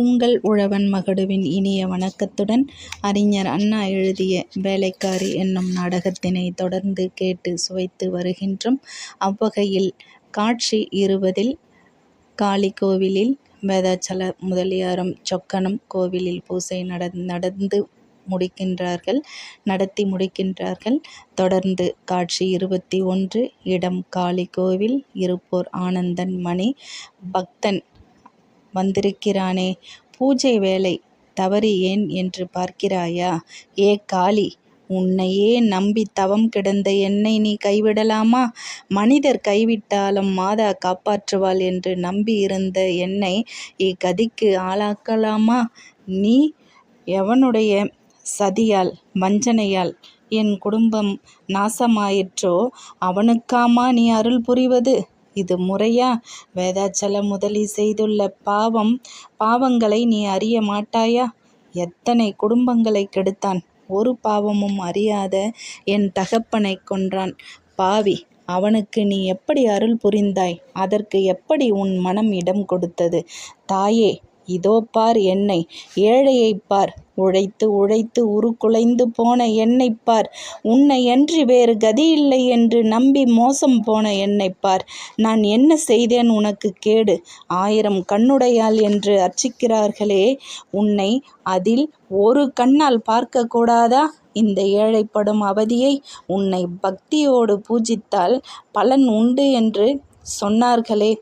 உங்கள் உழவன் மகடுவின் இனிய வணக்கத்துடன் அறிஞர் அண்ணா எழுதிய வேலைக்காரி என்னும் நாடகத்தினை தொடர்ந்து கேட்டு சுவைத்து வருகின்றோம். அவ்வகையில் காட்சி இருபதில் காளி கோவிலில் வேதாச்சல முதலியாரும் சொக்கனும் கோவிலில் பூசை நடந்து முடிக்கின்றார்கள் நடத்தி முடிக்கின்றார்கள். தொடர்ந்து காட்சி இருபத்தி ஒன்று இடம் காளி கோவில் இருப்போர் ஆனந்தன் மணி பக்தன் வந்திருக்கிறானே பூஜை வேலை தவறு ஏன் என்று பார்க்கிறாயா? ஏ காளி உன்னையே நம்பி தவம் கிடந்த என்னை நீ கைவிடலாமா? மனிதர் கைவிட்டாலும் மாதா காப்பாற்றுவாள் என்று நம்பி இருந்த என்னை இக்கதிக்கு ஆளாக்கலாமா? நீ எவனுடைய சதியால் வஞ்சனையால் என் குடும்பம் நாசமாயிற்றோ அவனுக்காமா நீ அருள் புரிவது? இது முறையா? வேதாச்சல முதலி செய்துள்ள பாவம் பாவங்களை நீ அறிய மாட்டாயா? எத்தனை குடும்பங்களை கெடுத்தான். ஒரு பாவமும் அறியாத என் தகப்பனைக் கொன்றான். பாவி அவனுக்கு நீ எப்படி அருள் புரிந்தாய்? அதற்கு எப்படி உன் மனம் இடம் கொடுத்தது? தாயே இதோ பார் என்னை. ஏழையைப் பார். உழைத்து உழைத்து உருக்குலைந்து போன என்னைப் பார். உன்னை என்று வேறு கதியில்லை என்று நம்பி மோசம் போன என்னைப் பார். நான் என்ன செய்தேன் உனக்கு கேடு. ஆயிரம் கண்ணுடையால் என்று அர்ச்சிக்கிறார்களே உன்னை அதில் ஒரு கண்ணால் பார்க்கக்கூடாதா இந்த ஏழைப்படும் அவதியை உன்னை பக்தியோடு பூஜித்தால் பலன் உண்டு என்று சொன்னார்களே.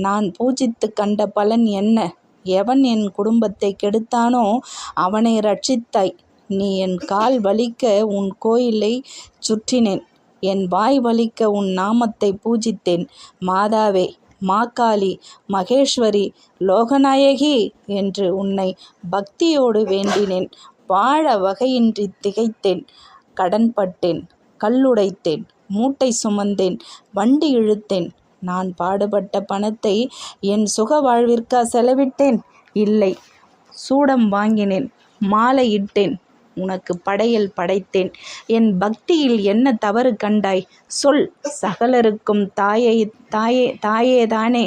நான் பூஜித்து கண்ட பலன் என்ன? எவன் என் குடும்பத்தைக் கெடுத்தானோ அவனை ரட்சித்தாய் நீ என் கால் வலிக்க உன் கோயிலைச் சுற்றினேன். என் வாய் வலிக்க உன் நாமத்தை பூஜித்தேன். மாதாவே மாகாளி மகேஸ்வரி லோகநாயகி என்று உன்னை பக்தியோடு வேண்டினேன். வாழ வகையின்றி திகைத்தேன். கடன்பட்டேன் கல்லுடைத்தேன் மூட்டை சுமந்தேன் வண்டி இழுத்தேன். நான் பாடுபட்ட பணத்தை என் சுக வாழ்விற்கா செலவிட்டேன் இல்லை சூடம் வாங்கினேன் மாலையிட்டேன் உனக்கு படையல் படைத்தேன். என் பக்தியில் என்ன தவறு கண்டாய்? சொல் சகலருக்கும் தாயே தாயே தாயேதானே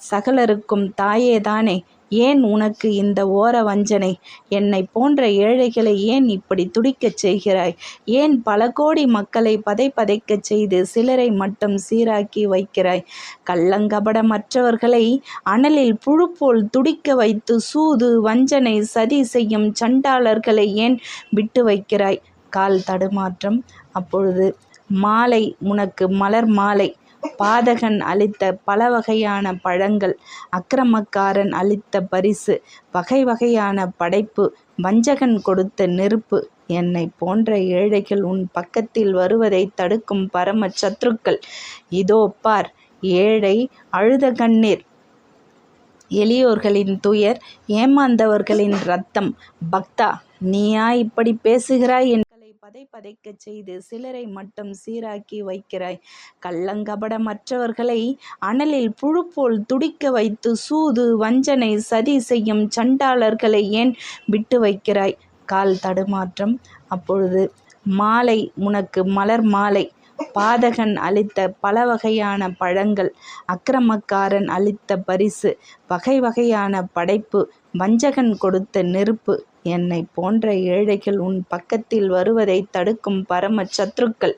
சகலருக்கும் தாயேதானே ஏன் உனக்கு இந்த ஓர வஞ்சனை? என்னைப் போன்ற ஏழைகளை ஏன் இப்படி துடிக்கச் செய்கிறாய்? ஏன் பல கோடி மக்களை பதை பதைக்கச் செய்து சிலரை மட்டும் சீராக்கி வைக்கிறாய்? கள்ளங்கபடமற்றவர்களை அனலில் புழு போல் துடிக்க வைத்து சூது வஞ்சனை சதி செய்யும் சண்டாளர்களை ஏன் விட்டு வைக்கிறாய்? கால் தடுமாற்றம். அப்பொழுது மாலை உனக்கு மலர் மாலை. பாதகன் அளித்த பல வகையான பழங்கள் அக்கிரமக்காரன் அளித்த பரிசு வகை வகையான படைப்பு வஞ்சகன் கொடுத்த நெருப்பு என்னை போன்ற ஏழைகள் உன் பக்கத்தில் வருவதை தடுக்கும் பரம சத்ருக்கள். இதோ பார் ஏழை அழுத கண்ணீர். எளியோர்களின் துயர் ஏமாந்தவர்களின் ரத்தம். பக்தா நீயா இப்படி பேசுகிறாய் பதை பதைக்கச் செய்து சிலரை மட்டும் சீராக்கி வைக்கிறாய். கள்ளங்கபடமற்றவர்களை அனலில் புழு போல் துடிக்க வைத்து சூது வஞ்சனை சதி செய்யும் சண்டாளர்களை ஏன் விட்டு வைக்கிறாய்? கால் தடுமாற்றம். அப்பொழுது மாலை உனக்கு மலர் மாலை. பாதகன் அளித்த பல வகையான பழங்கள். அக்கிரமக்காரன் அளித்த பரிசு. வகை வகையான படைப்பு. வஞ்சகன் கொடுத்த நெருப்பு. என்னை போன்ற ஏழைகள் உன் பக்கத்தில் வருவதைத் தடுக்கும் பரம சத்ருக்கள்.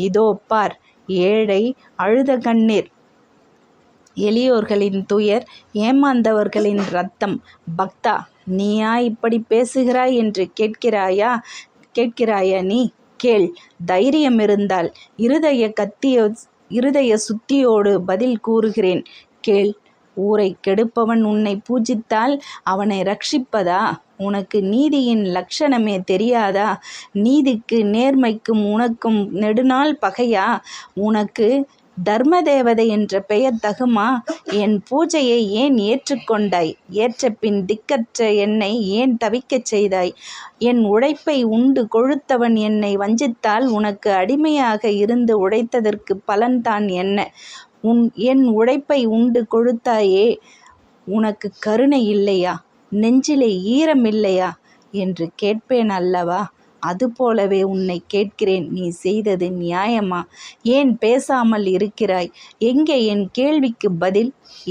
இதோ பார் ஏழை அழுத கண்ணீர். எளியோர்களின் துயர் ஏமாந்தவர்களின் ரத்தம். பக்தா நீயா இப்படி பேசுகிறாய் என்று கேட்கிறாயா? கேட்கிறாயா நீ? கேள் தைரியம் இருந்தால் இருதய கத்திய இருதய சுத்தியோடு பதில் கூறுகிறேன். கேள் ஊரை கெடுப்பவன் உன்னை பூஜித்தால் அவனை ரட்சிப்பதா? உனக்கு நீதியின் லட்சணமே தெரியாதா? நீதிக்கு நேர்மைக்கும் உனக்கும் நெடுநாள் பகையா? உனக்கு தர்ம தேவதை என்ற பெயர் தகுமா? என் பூஜையை ஏன் ஏற்றுக்கொண்டாய்? ஏற்ற பின் திக்கற்ற என்னை ஏன் தவிக்கச் செய்தாய்? என் உழைப்பை உண்டு கொழுத்தவன் என்னை வஞ்சித்தால் உனக்கு அடிமையாக இருந்து உழைத்ததற்கு பலன்தான் என்ன? உன் என் உழைப்பை உண்டு கொழுத்தாயே? உனக்கு கருணை இல்லையா? நெஞ்சிலே ஈரமில்லையா? என்று கேட்பேன் அல்லவா? அதுபோலவே உன்னை கேட்கிறேன். நீ செய்தது நியாயமா? ஏன் பேசாமல் இருக்கிறாய்? எங்கே என் கேள்விக்கு பதில்?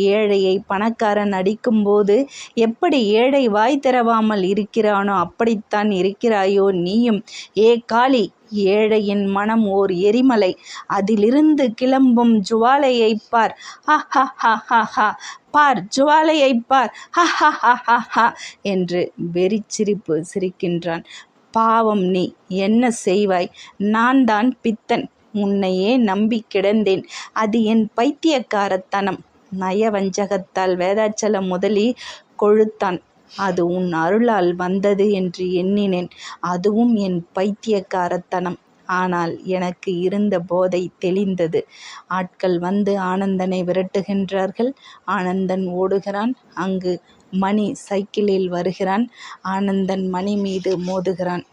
ஏழையை பணக்காரன் அடிக்கும்போது எப்படி ஏழை வாய் திறவாமல் இருக்கிறானோ அப்படித்தான் இருக்கிறாயோ நீயும். ஏ காளி ஏழையின் மனம் ஓர் எரிமலை. அதிலிருந்து கிளம்பும் ஜுவாலையைப் பார். ஹா ஹா ஹ ஹ ஹ. பார் ஜுவாலையைப் பார். ஹ ஹ ஹ ஹ ஹ என்று வெறிச்சிரிப்பு சிரிக்கின்றான். பாவம் நீ என்ன செய்வாய்? நான் தான் பித்தன். உன்னையே நம்பி கிடந்தேன். அது என் பைத்தியக்காரத்தனம். நயவஞ்சகத்தால் வேதாச்சல முதலி கொழுத்தான். அது உன் அருளால் வந்தது என்று எண்ணினேன். அதுவும் என் பைத்தியக்காரத்தனம். ஆனால் எனக்கு இருந்த போதை தெளிந்தது. ஆட்கள் வந்து ஆனந்தனை விரட்டுகின்றார்கள். ஆனந்தன் ஓடுகிறான். அங்கு மணி சைக்கிளில் வருகிறான். ஆனந்தன் மணி மீது மோதுகிறான்.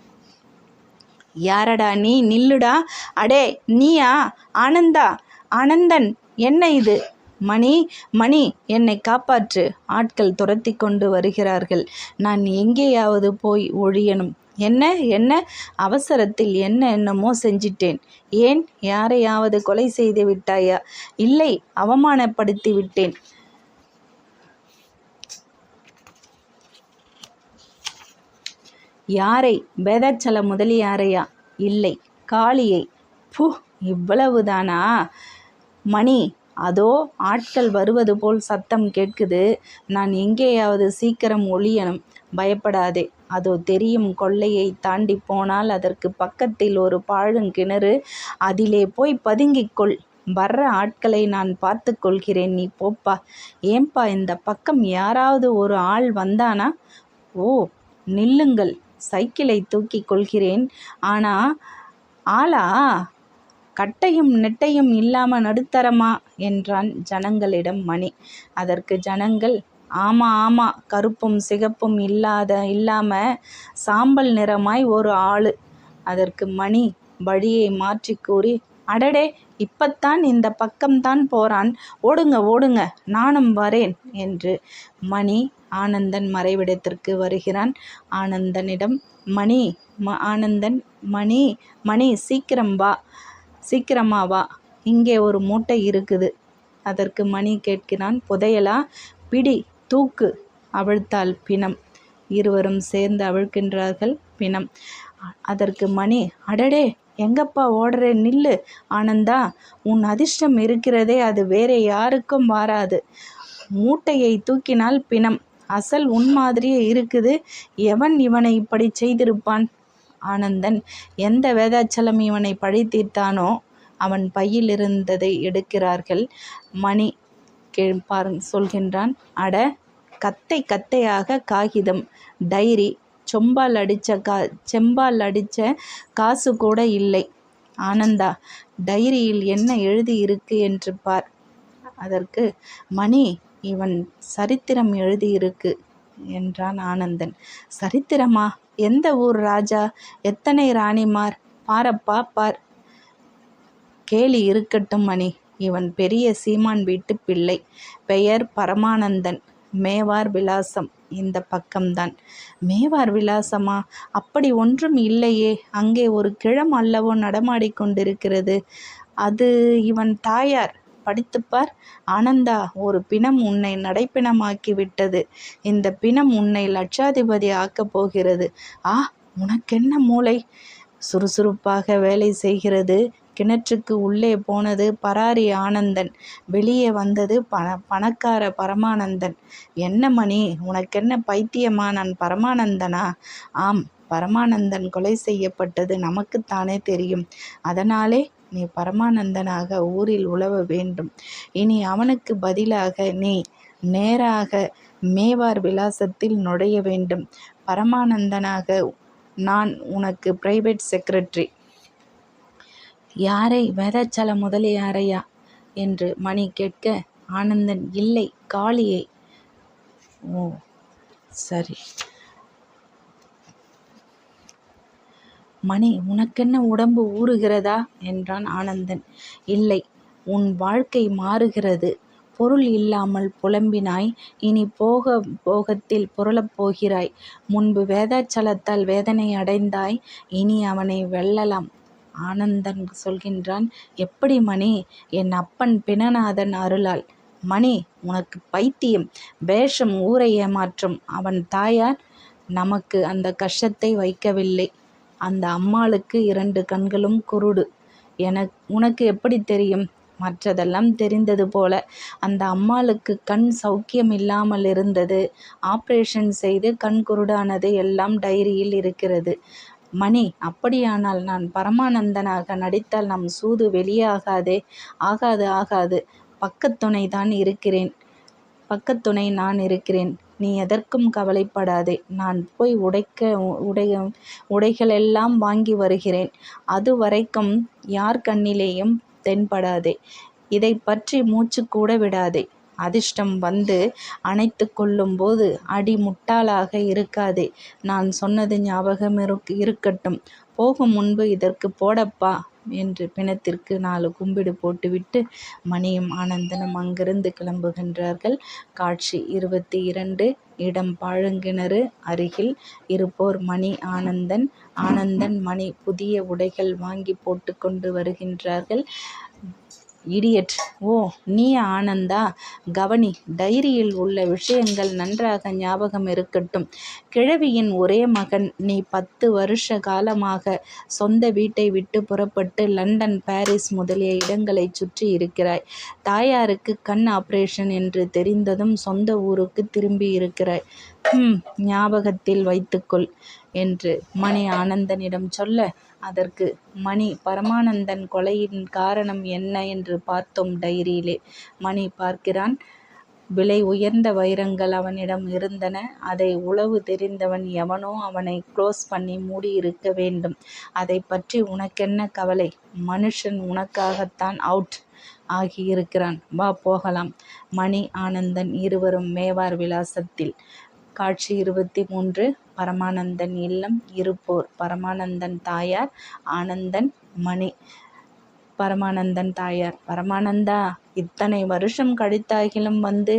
யாரடா நீ? நில்லுடா. அடே நீயா? ஆனந்தா? ஆனந்தன் என்ன இது? மணி மணி என்னை காப்பாற்று. ஆட்கள் துரத்தி கொண்டு வருகிறார்கள். நான் எங்கேயாவது போய் ஒழியணும். என்ன என்ன? அவசரத்தில் என்ன என்னமோ செஞ்சிட்டேன். ஏன்? யாரையாவது கொலை செய்து விட்டாயா? இல்லை அவமானப்படுத்தி விட்டேன். யாரை? வேதாச்சல முதலியாரையா? இல்லை. காளியை. பு இவ்வளவுதானா? மணி அதோ ஆட்கள் வருவது போல் சத்தம் கேட்குது. நான் எங்கேயாவது சீக்கிரம் ஒளியணும் பயப்படாதே. அதோ தெரியும் கொள்ளையை தாண்டி போனால் அதற்கு பக்கத்தில் ஒரு பாழுங்கிணறு. அதிலே போய் பதுங்கிக்கொள். வர்ற ஆட்களை நான் பார்த்து கொள்கிறேன். நீ போப்பா. ஏன்பா இந்த பக்கம் யாராவது ஒரு ஆள் வந்தானா? ஓ நில்லுங்கள். சைக்கிளை தூக்கி கொள்கிறேன். ஆனா ஆளா? கட்டையும் நெட்டையும் இல்லாம நடுத்தரமா? என்றான் ஜனங்களிடம் மணி. அதற்கு ஜனங்கள் ஆமாம் ஆமாம் கருப்பும் சிகப்பும் இல்லாத இல்லாமல் சாம்பல் நிறமாய் ஒரு ஆள். அதற்கு மணி வழியை மாற்றி கூறி அடடே இப்பத்தான் இந்த பக்கம்தான் போறான். ஓடுங்க ஓடுங்க நானும் வரேன் என்று மணி ஆனந்தன் மறைவிடத்திற்கு வருகிறான். ஆனந்தனிடம் மணி ம ஆனந்தன் மணி மணி சீக்கிரம் வா சீக்கிரமா வா. இங்கே ஒரு மூட்டை இருக்குது. அதற்கு மணி கேட்கிறான் புதையலா? பிடி தூக்கு அவிழ்த்தாள் பிணம். இருவரும் சேர்ந்து அவிழ்க்கின்றார்கள் பிணம். அதற்கு மணி அடடே எங்கப்பா ஓடுற நில்லு. ஆனந்தா உன் அதிர்ஷ்டம் இருக்கிறதே அது வேற யாருக்கும் வாராது. மூட்டையை தூக்கினால் பிணம். அசல் உன் மாதிரியே இருக்குது. எவன் இவனை இப்படி செய்திருப்பான்? ஆனந்தன் எந்த வேதாச்சலம் இவனை பழி தீர்த்தானோ? அவன் பையில் இருந்ததை எடுக்கிறார்கள். மணி கேள்பார் சொல்கின்றான். அட கத்தை கத்தையாக காகிதம். டைரி சொம்பால் அடித்த கா செம்பால் அடித்த காசு கூட இல்லை. ஆனந்தா டைரியில் என்ன எழுதி இருக்கு என்று பார். அதற்கு மணி இவன் சரித்திரம் எழுதியிருக்கு என்றான் ஆனந்தன். சரித்திரமா? எந்த ஊர் ராஜா? எத்தனை ராணிமார்? பாரப்பா பார். கேலி இருக்கட்டும் மணி. இவன் பெரிய சீமான் வீட்டு பிள்ளை. பெயர் பரமானந்தன். மேவார் விலாசம். இந்த பக்கம்தான். மேவார் விலாசமா? அப்படி ஒன்றும் இல்லையே. அங்கே ஒரு கிழம் அல்லவோ நடமாடிக்கொண்டிருக்கிறது அது இவன் தாயார். படித்துப்பார் ஆனந்தா ஒரு பிணம் உன்னை நடைப்பிணமாக்கி விட்டது. இந்த பிணம் உன்னை லட்சாதிபதி ஆக்கப் போகிறது. ஆ உனக்கென்ன மூளை? சுறுசுறுப்பாக வேலை செய்கிறது. கிணற்றுக்கு உள்ளே போனது பராரி ஆனந்தன். வெளியே வந்தது பண பணக்கார பரமானந்தன். என்ன மணி உனக்கென்ன பைத்தியமா நான் பரமானந்தனா? ஆம் பரமானந்தன் கொலை செய்யப்பட்டது நமக்குத்தானே தெரியும். அதனாலே நீ பரமானந்தனாக ஊரில் உழவ வேண்டும். இனி அவனுக்கு பதிலாக நீ நேராக மேவார் விலாசத்தில் நுழைய வேண்டும். பரமானந்தனாக நான் உனக்கு பிரைவேட் செக்ரட்டரி யாரை வேதாச்சல முதலியாரையா என்று மணி கேட்க ஆனந்தன் இல்லை காளியை. ஓ சரி. மணி உனக்கென்ன உடம்பு ஊறுகிறதா? என்றான் ஆனந்தன். இல்லை உன் வாழ்க்கை மாறுகிறது. பொருள் இல்லாமல் புலம்பினாய். இனி போக போகத்தில் புரளப் போகிறாய். முன்பு வேதாச்சலத்தால் வேதனை அடைந்தாய். இனி அவனை வெல்லலாம். ஆனந்தன் சொல்கின்றான் எப்படி மணி? என் அப்பன் பிணநாதன் அருளால். மணி உனக்கு பைத்தியம். வேஷம் ஊரை ஏமாற்றும். அவன் தாயார் நமக்கு அந்த கஷ்டத்தை வைக்கவில்லை. அந்த அம்மாளுக்கு இரண்டு கண்களும் குருடு. எனக் உனக்கு எப்படி தெரியும்? மற்றதெல்லாம் தெரிந்தது போல. அந்த அம்மாளுக்கு கண் சௌக்கியம் இல்லாமல் இருந்தது. ஆப்ரேஷன் செய்து கண் குருடானது எல்லாம் டைரியில் இருக்கிறது. மணி அப்படியானால் நான் பரமானந்தனாக நடித்தால் நம் சூது வெளியாகாதே. ஆகாது ஆகாது. பக்கத்துணை தான் இருக்கிறேன். பக்கத்துணை நான் இருக்கிறேன். நீ எதற்கும் கவலைப்படாதே. நான் போய் உடைக்க உடைய உடைகளெல்லாம் வாங்கி வருகிறேன். அது வரைக்கும் யார் கண்ணிலேயும் தென்படாதே. இதை பற்றி மூச்சு கூட விடாதே. அதிர்ஷ்டம் வந்து அணைத்து கொள்ளும்போது அடி முட்டாளாக இருக்காதே. நான் சொன்னது ஞாபகம் இருக்கட்டும். போகும் முன்பு இதற்கு போடப்பா என்று பிணத்திற்கு நாலு கும்பிடு போட்டுவிட்டு மணியும் ஆனந்தனும் அங்கிருந்து கிளம்புகின்றார்கள். காட்சி இருபத்தி இரண்டு. இடம் பாழங்கிணறு அருகில் இருப்போர் மணி ஆனந்தன். ஆனந்தன் மணி புதிய உடைகள் வாங்கி போட்டு கொண்டு வருகின்றார்கள். இடியட். ஓ நீ ஆனந்தா? கவனி டைரியில் உள்ள விஷயங்கள் நன்றாக ஞாபகம் இருக்கட்டும். கிழவியின் ஒரே மகன் நீ பத்து வருஷ காலமாக சொந்த வீட்டை விட்டு புறப்பட்டு லண்டன் பாரிஸ் முதலிய இடங்களை சுற்றி இருக்கிறாய். தாயாருக்கு கண் ஆபரேஷன் என்று தெரிந்ததும் சொந்த ஊருக்கு திரும்பி இருக்கிறாய். ஞாபகத்தில் வைத்துக்கொள் என்று மணி ஆனந்தனிடம் சொல்ல அதற்கு மணி பரமானந்தன் கொலையின் காரணம் என்ன என்று பார்த்தோம் டைரியிலே மணி பார்க்கிறான். விலை உயர்ந்த வைரங்கள் அவனிடம் இருந்தன. அதை உளவு தெரிந்தவன் எவனோ அவனை க்ளோஸ் பண்ணி மூடியிருக்க வேண்டும். அதை பற்றி உனக்கென்ன கவலை? மனுஷன் உனக்காகத்தான் அவுட் ஆகியிருக்கிறான். வா போகலாம். மணி ஆனந்தன் இருவரும் மேவார் விலாசத்தில் காட்சி இருபத்தி மூன்று பரமானந்தன் இல்லம் இருப்போர் பரமானந்தன் தாயார் ஆனந்தன் மணி. பரமானந்தன் தாயார். பரமானந்தா இத்தனை வருஷம் கழித்தாகிலும் வந்து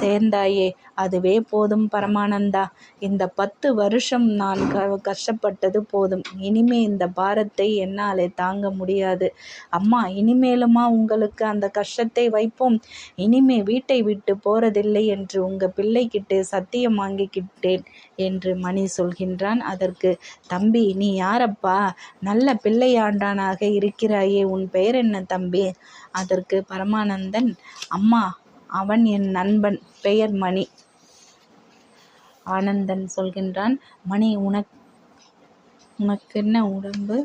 சேர்ந்தாயே அதுவே போதும் பரமானந்தா. இந்த பத்து வருஷம் நான் க கஷ்டப்பட்டது போதும். இனிமே இந்த பாரத்தை என்னாலே தாங்க முடியாது. அம்மா இனிமேலுமா உங்களுக்கு அந்த கஷ்டத்தை வைப்போம். இனிமே வீட்டை விட்டு போறதில்லை என்று உங்க பிள்ளைகிட்டே சத்தியம் வாங்கிக்கிட்டேன் என்று மணி சொல்கின்றான். அதற்கு தம்பி நீ யாரப்பா? நல்ல பிள்ளையாண்டானாக இருக்கிறாயே. உன் பெயர் என்ன தம்பி? அதற்கு பரமானந்தன் அம்மா அவன் என் நண்பன் பெயர் மணி. ஆனந்தன் சொல்கின்றான் மணி உனக் உனக்கென்ன உடம்பு?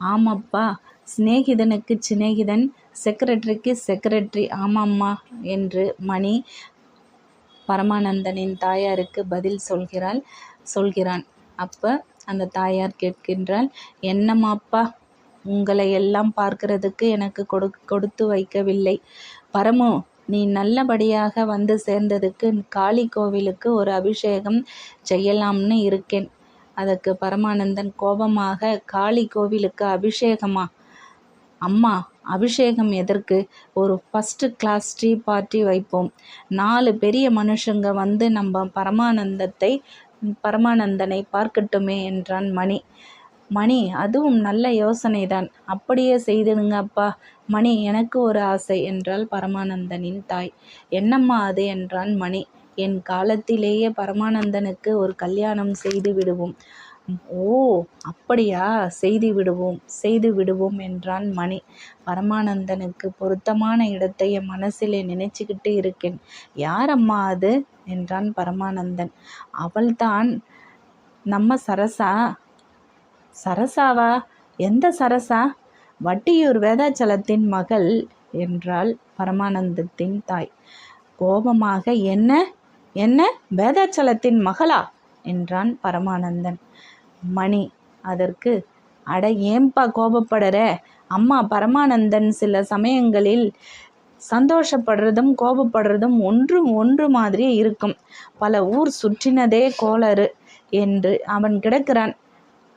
ஆமாப்பா சிநேகிதனுக்கு சிநேகிதன் செக்ரட்டரிக்கு செக்ரட்டரி. ஆமாம்மா என்று மணி பரமானந்தனின் தாயாருக்கு பதில் சொல்கிறாள் சொல்கிறான். அப்போ அந்த தாயார் கேட்கின்றாள் என்னம்மாப்பா உங்களை எல்லாம் பார்க்கிறதுக்கு எனக்கு கொடு கொடுத்து வைக்கவில்லை. பரமு நீ நல்லபடியாக வந்து சேர்ந்ததுக்கு காளி கோவிலுக்கு ஒரு அபிஷேகம் செய்யலாம்னு இருக்கேன். அதற்கு பரமானந்தன் கோபமாக காளி கோவிலுக்கு அபிஷேகமா? அம்மா அபிஷேகம் எதற்கு? ஒரு ஃபஸ்ட்டு கிளாஸ் டீ பார்ட்டி வைப்போம். நாலு பெரிய மனுஷங்க வந்து நம்ம பரமானந்தத்தை பரமானந்தனை பார்க்கட்டுமே என்றான் மணி. மணி அதுவும் நல்ல யோசனை தான் அப்படியே செய்திடுங்க அப்பா. மணி எனக்கு ஒரு ஆசை என்றாள் பரமானந்தனின் தாய். என்னம்மா அது? என்றான் மணி. என் காலத்திலேயே பரமானந்தனுக்கு ஒரு கல்யாணம் செய்து விடுவோம். ஓ அப்படியா? செய்து விடுவோம் செய்து விடுவோம் என்றான் மணி. பரமானந்தனுக்கு பொருத்தமான இடத்தையே மனசிலே நினைச்சுக்கிட்டு இருக்கேன். யாரம்மா அது? என்றான் பரமானந்தன். அவள்தான் நம்ம சரசா? சரசாவா? எந்த சரசா? வட்டியூர் வேதாச்சலத்தின் மகள் என்றாள் பரமானந்தத்தின் தாய். கோபமாக என்ன? என்ன? வேதாச்சலத்தின் மகளா? என்றான் பரமானந்தன். மணி அதற்கு அட ஏம்பா கோபப்படுற? அம்மா பரமானந்தன் சில சமயங்களில் சந்தோஷப்படுறதும் கோபப்படுறதும் ஒன்று ஒன்று மாதிரி இருக்கும். பல ஊர் சுற்றினதே கோளறு என்று அவன் கிடக்கிறான்.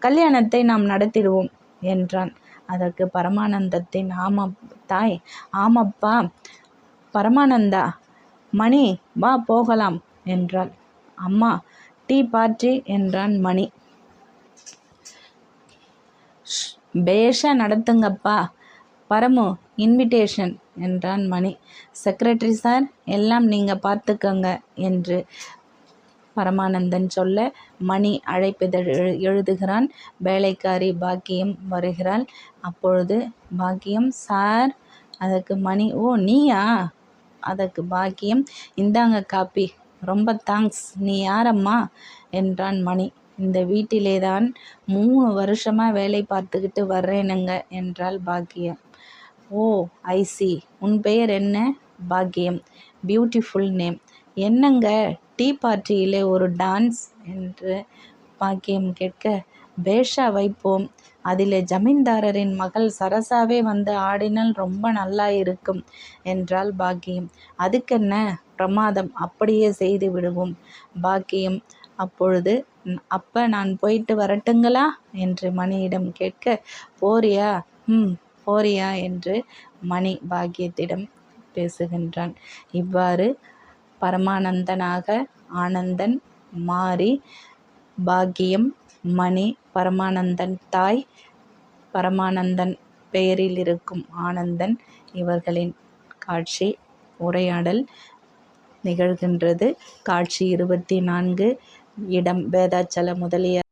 கல்யாணத்தை நாம் நடத்திடுவோம் என்றான். அதற்கு பரமானந்தத்தின் ஆமா தாய் ஆமப்பா பரமானந்தா மணி வா போகலாம் என்றாள். அம்மா டீ பார்ட்டி என்றான் மணி. பேஷா நடத்துங்கப்பா பரமு இன்விடேஷன் என்றான் மணி. செக்ரட்டரி சார் எல்லாம் நீங்கள் பார்த்துக்கங்க என்று பரமானந்தன் சொல்ல மணி அழைப்பிதழ் எழு- எழுதுகிறான். வேலைக்காரி பாக்கியம் வருகிறாள். அப்பொழுது பாக்கியம் சார் அதற்கு மணி ஓ நீயா? அதற்கு பாக்கியம். இந்தாங்க காப்பி. ரொம்ப தேங்க்ஸ் நீ யாரம்மா? என்றான் மணி. இந்த வீட்டிலே தான் மூணு வருஷமாக வேலை பார்த்துக்கிட்டு வர்றேனுங்க என்றாள் பாக்கியம். ஓ ஐசி உன் பெயர் என்ன? பாக்கியம். பியூட்டிஃபுல் நேம் என்னங்க? டீ பார்ட்டியிலே ஒரு டான்ஸ் என்று பாக்கியம் கேட்க பேஷா வைப்போம். அதில் ஜமீன்தாரரின் மகள் சரசாவே வந்து ஆடினால் ரொம்ப நல்லா இருக்கும் என்றாள் பாக்கியம். அதுக்கென்ன? பிரமாதம். அப்படியே செய்து விடுவோம் பாக்கியம். அப்பொழுது அப்ப நான் போயிட்டு வரட்டுங்களா? என்று மணியிடம் கேட்க போறியா? ம் போறியா என்று மணி பாக்கியத்திடம் பேசுகின்றான். இவ்வாறு பரமானந்தனாக ஆனந்தன் மாறி பாக்கியம் மணி பரமானந்தன் தாய் பரமானந்தன் பெயரில் இருக்கும் ஆனந்தன் இவர்களின் காட்சி உரையாடல் நிகழ்கின்றது. காட்சி இருபத்தி நான்கு இடம் வேதாச்சல முதலியார்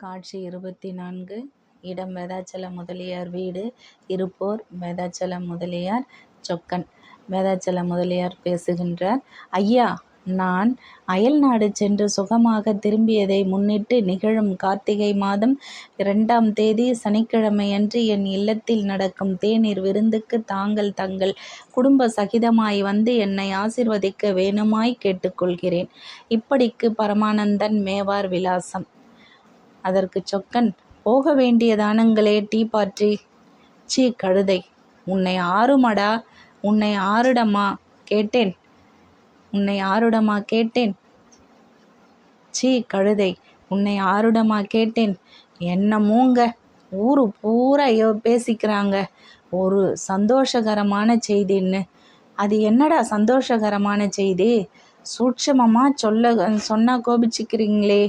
காட்சி இருபத்தி நான்கு இடம் வேதாச்சல முதலியார் வீடு இருப்போர் வேதாச்சல முதலியார் சொக்கன். வேதாச்சல முதலியார் பேசுகின்றார் ஐயா நான் அயல்நாடு சென்று சுகமாக திரும்பியதை முன்னிட்டு நிகழும் கார்த்திகை மாதம் இரண்டாம் தேதி சனிக்கிழமையன்று என் இல்லத்தில் நடக்கும் தேநீர் விருந்துக்கு தாங்கள் தங்கள் குடும்ப சகிதமாய் வந்து என்னை ஆசிர்வதிக்க வேணுமாய் கேட்டுக்கொள்கிறேன். இப்படிக்கு பரமானந்தன் மேவார் விலாசம். அதற்கு சொக்கன் போக வேண்டியதானுங்களே டீ பாற்றி. சீ கழுதை. உன்னை ஆறுமடா உன்னை ஆருடமா கேட்டேன். உன்னை ஆருடமா கேட்டேன். சீ கழுதை உன்னை ஆருடமா கேட்டேன். என்னமோங்க ஊரு பூரா பேசிக்கிறாங்க. ஒரு சந்தோஷகரமான செய்தின்னு. அது என்னடா சந்தோஷகரமான செய்தி? சூட்சமமாக சொல்ல சொன்னால் கோபிச்சுக்கிறீங்களே.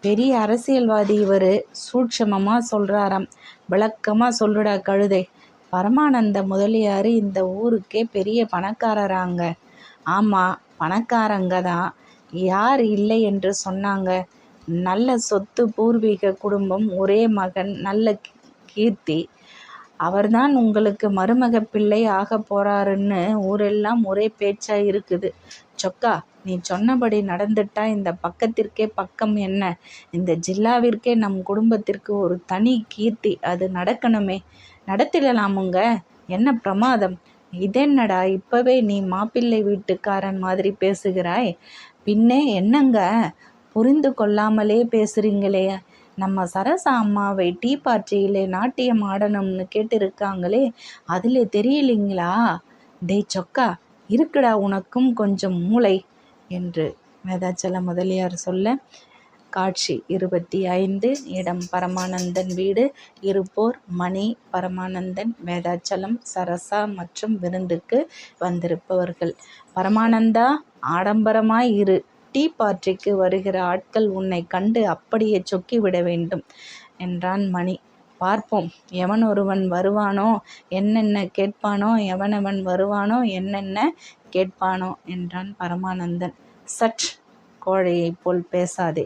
பெரிய அரசியல்வாதி இவர் சூட்சமமாக சொல்கிறாராம் விளக்கமாக சொல்லுடா கழுதை. பரமானந்த முதலியார் இந்த ஊருக்கே பெரிய பணக்காரராங்க. ஆமாம் பணக்காரங்க தான். யார் இல்லை என்று சொன்னாங்க. நல்ல சொத்து பூர்வீக குடும்பம் ஒரே மகன் நல்ல கீர்த்தி. அவர்தான் உங்களுக்கு மருமக பிள்ளை ஆக போறாருன்னு ஊரெல்லாம் ஒரே பேச்சா இருக்குது. சொக்கா நீ சொன்னபடி நடந்துட்டா இந்த பக்கத்திற்கே பக்கம் என்ன? இந்த ஜில்லாவிற்கே நம் குடும்பத்திற்கு ஒரு தனி கீர்த்தி அது நடக்கணுமே. நடத்திடலாமுங்க. என்ன பிரமாதம்? இதென்னடா இப்பவே நீ மாப்பிள்ளை வீட்டுக்காரன் மாதிரி பேசுகிறாய்? பின்னே என்னங்க? புரிந்து கொள்ளாமலே பேசுறீங்களே. நம்ம சரசா அம்மாவை டீ பார்ட்டியிலே நாட்டியம் ஆடணும்னு கேட்டிருக்காங்களே அதில் தெரியலைங்களா? டேய் சொக்கா இருக்குடா உனக்கும் கொஞ்சம் மூளை என்று வேதாச்சல முதலியார் சொல்ல காட்சி. இருபத்தி ஐந்து இடம் பரமானந்தன் வீடு இருப்போர் மணி பரமானந்தன் வேதாச்சலம் சரசா மற்றும் விருந்துக்கு வந்திருப்பவர்கள். பரமானந்தா ஆடம்பரமாய் இரு. டீ பார்ட்டிக்கு வருகிற ஆட்கள் உன்னை கண்டு அப்படியே சொக்கி விட வேண்டும் என்றான் மணி. பார்ப்போம் எவன் ஒருவன் வருவானோ என்னென்ன கேட்பானோ எவனவன் வருவானோ என்னென்ன கேட்பானோ என்றான் பரமானந்தன். சட் கோழையைப் போல் பேசாதே.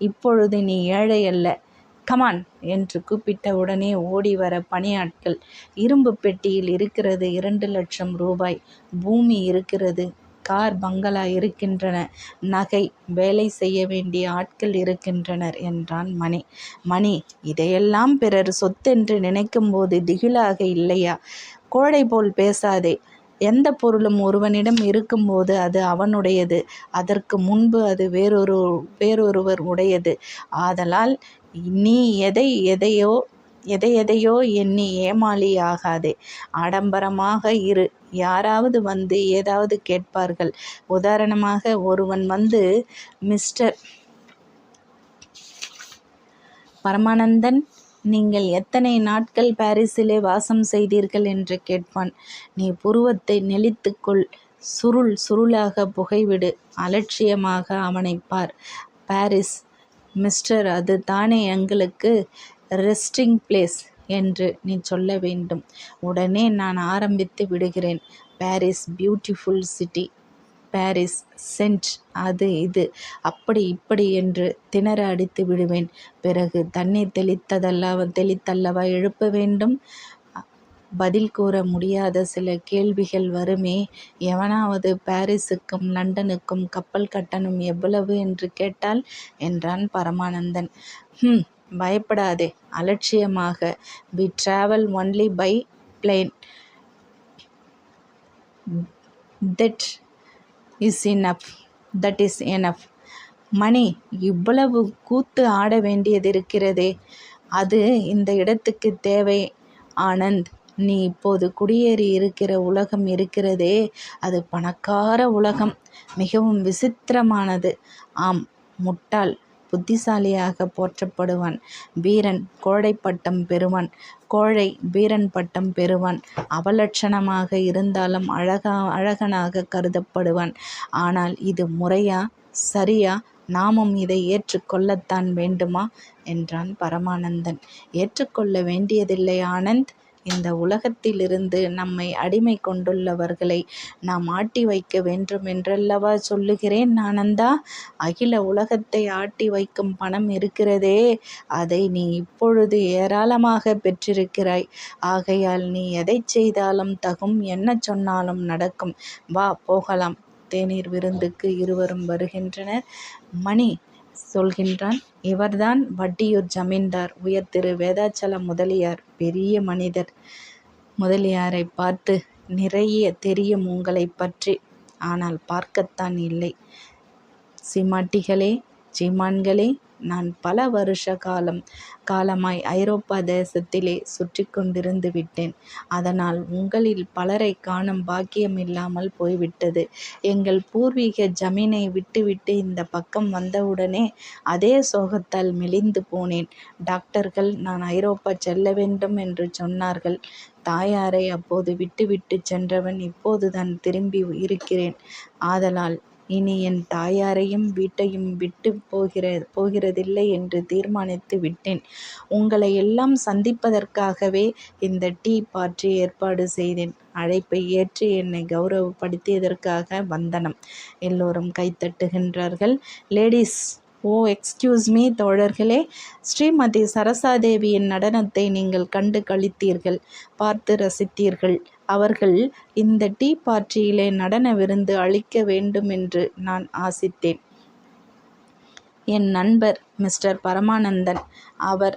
இப்பொழுது நீ ஏழை அல்ல. கமான் என்று கூப்பிட்ட உடனே ஓடி வர பணியாட்கள். இரும்பு பெட்டியில் இருக்கிறது இரண்டு லட்சம் ரூபாய். பூமி இருக்கிறது கார் பங்களா இருக்கின்றன. நகை வேலை செய்ய வேண்டிய ஆட்கள் இருக்கின்றனர் என்றான் மணி. மணி இதையெல்லாம் பிறர் சொத்தென்று நினைக்கும்போது திகிலாக இல்லையா? கோழை போல் பேசாதே. எந்த பொருளும் ஒருவனிடம் இருக்கும்போது அது அவனுடையது. அதற்கு முன்பு அது வேறொரு வேறொருவர் உடையது. ஆதலால் நீ எதை எதையோ எதை எதையோ எண்ணி ஏமாளி ஆகாதே. ஆடம்பரமாக இரு. யாராவது வந்து ஏதாவது கேட்பார்கள். உதாரணமாக ஒருவன் வந்து மிஸ்டர் பரமானந்தன் நீங்கள் எத்தனை நாட்கள் பாரிஸிலே வாசம் செய்தீர்கள் என்று கேட்பான். நீ புருவத்தை நெளித்துக்கொள். சுருள் சுருளாக புகைவிடு. அலட்சியமாக அவனைப்பார் பாரிஸ். மிஸ்டர் அது தானே எங்களுக்கு ரெஸ்டிங் பிளேஸ் என்று நீ சொல்ல வேண்டும். உடனே நான் ஆரம்பித்து விடுகிறேன். Paris beautiful city. Paris scent அது இது அப்படி இப்படி என்று திணற அடித்து விடுவேன். பிறகு தண்ணீர் தெளித்ததல்லவா தெளித்தல்லவா எழுப்ப வேண்டும்? பதில் கூற முடியாத சில கேள்விகள் வருமே. எவனாவது பாரிஸுக்கும் லண்டனுக்கும் கப்பல் கட்டணம் எவ்வளவு என்று கேட்டால்? என்றான் பரமானந்தன். ஹம் பயப்படாதே அலட்சியமாக. We travel only by plane. That is enough. That is enough. மணி இவ்வளவு கூத்து ஆட வேண்டியது இருக்கிறதே அது இந்த இடத்துக்கு தேவை ஆனந்த். நீ இப்போது குடியேறி இருக்கிற உலகம் இருக்கிறதே அது பணக்கார உலகம். மிகவும் விசித்திரமானது. ஆம். முட்டாள் புத்திசாலியாகப் போற்றப்படுவான். வீரன் கோழைப்பட்டம் பெறுவான். கோழை வீரன் பட்டம் பெறுவான். அவலட்சணமாக இருந்தாலும் அழகா அழகனாக கருதப்படுவான். ஆனால் இது முறையா? சரியா? நாமும் இதை ஏற்றுக்கொள்ளத்தான் வேண்டுமா? என்றான் பரமானந்தன். ஏற்றுக்கொள்ள வேண்டியதில்லை ஆனந்த். இந்த உலகத்திலிருந்து நம்மை அடிமை கொண்டுள்ளவர்களை நாம் ஆட்டி வைக்க வேண்டும் என்றல்லவா சொல்லுகிறேன் ஆனந்தா. அகில உலகத்தை ஆட்டி வைக்கும் பணம் இருக்கிறதே அதை நீ இப்பொழுது ஏராளமாக பெற்றிருக்கிறாய். ஆகையால் நீ எதைச் செய்தாலும் தகும் என்ன சொன்னாலும் நடக்கும். வா போகலாம். தேநீர் விருந்துக்கு இருவரும் வருகின்றனர். மணி சொல்கின்றான். இவர்தான் வட்டியூர் ஜமீன்தார் உயர் திரு வேதாச்சல முதலியார். பெரிய மனிதர். முதலியாரைப் பார்த்து நிறைய தெரியும் உங்களைப் பற்றி. ஆனால் பார்க்கத்தான் இல்லை. சிமாட்டிகளே சீமான்களே நான் பல வருஷ காலம் காலமாய் ஐரோப்பா தேசத்திலே சுற்றி கொண்டிருந்து விட்டேன். அதனால் உங்களில் பலரை காணும் பாக்கியம் இல்லாமல் போய்விட்டது. எங்கள் பூர்வீக ஜமீனை விட்டுவிட்டு இந்த பக்கம் வந்தவுடனே அதே சோகத்தால் மெலிந்து போனேன். டாக்டர்கள் நான் ஐரோப்பா செல்ல வேண்டும் என்று சொன்னார்கள். தாயாரை அப்போது விட்டுவிட்டு சென்றவன் இப்போதுதான் திரும்பி இருக்கிறேன். ஆதலால் இனி என் தாயாரையும் வீட்டையும் விட்டு போகிற போகிறதில்லை என்று தீர்மானித்து விட்டேன். உங்களை எல்லாம் சந்திப்பதற்காகவே இந்த டீ பார்ட்டி ஏற்பாடு செய்தேன். அழைப்பை ஏற்று என்னை கௌரவப்படுத்தியதற்காக வந்தனம். எல்லோரும் கைதட்டுகின்றார்கள். லேடிஸ் ஓ எக்ஸ்கியூஸ் மீ தோழர்களே. ஸ்ரீமதி சரசாதேவியின் நடனத்தை நீங்கள் கண்டு களித்தீர்கள். பார்த்து ரசித்தீர்கள். அவர்கள் இந்த டீ பார்ட்டியிலே நடன விருந்து அளிக்க வேண்டும் என்று நான் ஆசித்தேன். என் நண்பர் மிஸ்டர் பரமானந்தன் அவர்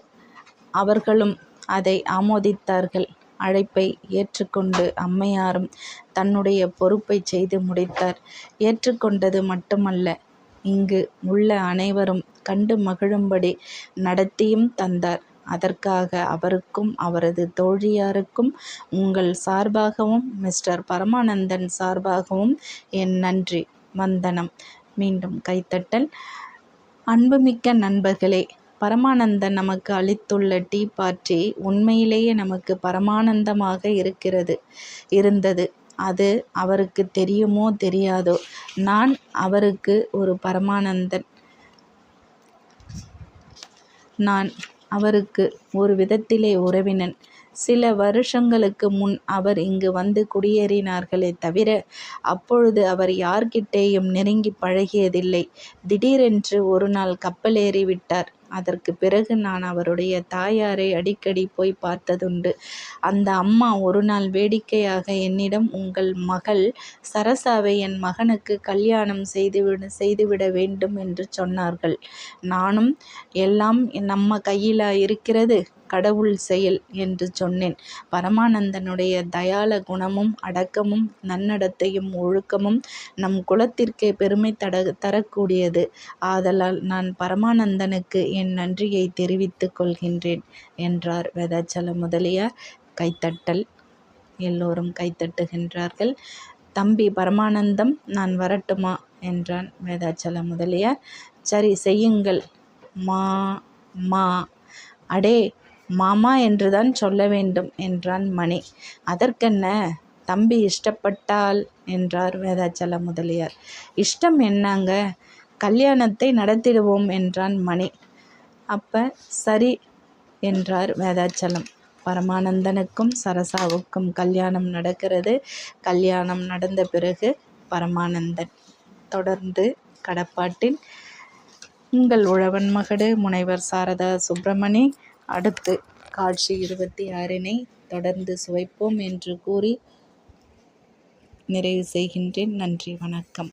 அவர்களும் அதை ஆமோதித்தார்கள். அழைப்பை ஏற்றுக்கொண்டு அம்மையாரும் தன்னுடைய பொறுப்பைச் செய்து முடித்தார். ஏற்றுக்கொண்டது மட்டுமல்ல இங்கு உள்ள அனைவரும் கண்டு மகிழும்படி நடத்தியும் தந்தார். அதற்காக அவருக்கும் அவரது தோழியாருக்கும் உங்கள் சார்பாகவும் மிஸ்டர் பரமானந்தன் சார்பாகவும் என் நன்றி. வந்தனம். மீண்டும் கைதட்டல். அன்புமிக்க நண்பர்களே பரமானந்தன் நமக்கு அளித்துள்ள டீ பார்ட்டி உண்மையிலேயே நமக்கு பரமானந்தமாக இருக்கிறது இருந்தது. அது அவருக்கு தெரியுமோ தெரியாதோ நான் அவருக்கு ஒரு பரமானந்தன். நான் அவருக்கு ஒரு விதத்திலே உறவினன். சில வருஷங்களுக்கு முன் அவர் இங்கு வந்து குடியேறினார்களே தவிர அப்பொழுது அவர் யார்கிட்டேயும் நெருங்கி பழகியதில்லை. திடீரென்று ஒருநாள் கப்பலேறி விட்டார். அதற்குப் பிறகு நான் அவருடைய தாயாரை அடிக்கடி போய் பார்த்ததுண்டு. அந்த அம்மா ஒரு நாள் வேடிக்கையாக என்னிடம் உங்கள் மகள் சரசாவை என் மகனுக்கு கல்யாணம் செய்துவிட வேண்டும் என்று சொன்னார்கள். நானும் எல்லாம் நம்ம கையிலா இருக்கிறது? கடவுள் செயல் என்று சொன்னேன். பரமானந்தனுடைய தயாள குணமும் அடக்கமும் நன்னடத்தையும் ஒழுக்கமும் நம் குலத்திற்கே பெருமை தட தரக்கூடியது. ஆதலால் நான் பரமானந்தனுக்கு என் நன்றியை தெரிவித்துக் கொள்கின்றேன் என்றார் வெதாச்சல முதலியார். கைத்தட்டல் எல்லோரும் கைதட்டுகின்றார்கள். தம்பி பரமானந்தம் நான் வரட்டுமா? என்றான் வேதாச்சல முதலியார். சரி செய்யுங்கள் மா. மா. அடே மாமா என்றுதான் சொல்ல வேண்டும் என்றான் மணி. அதற்கென்ன? தம்பி இஷ்டப்பட்டால் என்றார் வேதாச்சல முதலியார். இஷ்டம் என்னங்க? கல்யாணத்தை நடத்திடுவோம் என்றான் மணி. அப்ப சரி என்றார் வேதாச்சலம். பரமானந்தனுக்கும் சரசாவுக்கும் கல்யாணம் நடக்கிறது. கல்யாணம் நடந்த பிறகு பரமானந்தன் தொடர்ந்து கடப்பாட்டில் உங்கள் உழவன் மகடு முனைவர் சாரதா சுப்பிரமணி அடுத்து காட்சி இருபத்தி ஆறினை தொடர்ந்து சுவைப்போம் என்று கூறி நிறைவு செய்கின்றேன். நன்றி வணக்கம்.